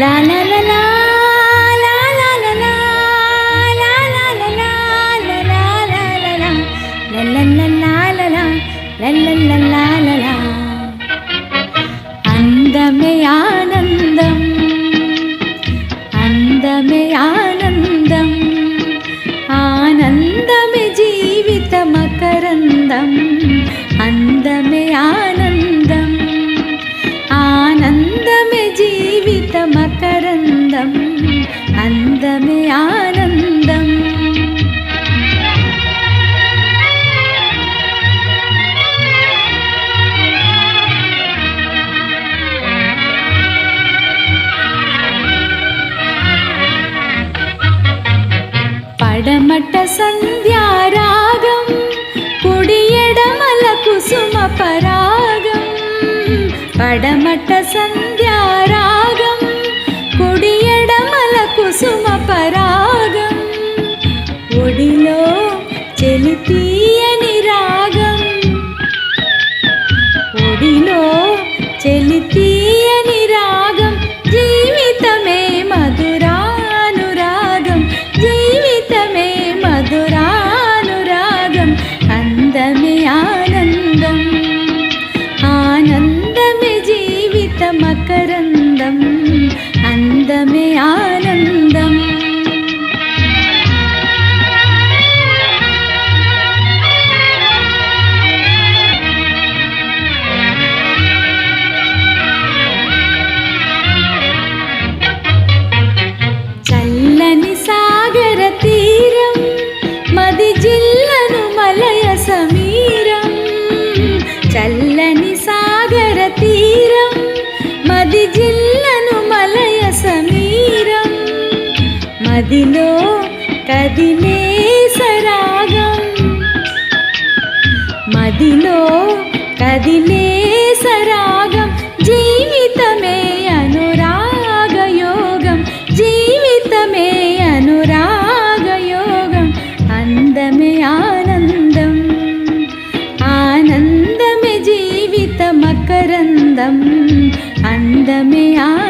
la la la la அந்தமே ஆனந்தம் அந்தமே ஆனந்தம் ஆனந்தமே ஜீவித மகரந்தம் జీవితమకరందం అందమే ఆనందం పడమట సంధ్యారాగం కుడియడమల కుసుమ పరాగం పడమట సంధ్య की మదిలో కదిలే సరాగం. మదిలో కదిలే సరాగం. జీవితమే అనురాగయోగం. జీవితమే అనురాగయోగం. అందమే ఆనందం. ఆనందమే జీవిత మకరందం అందమే ఆ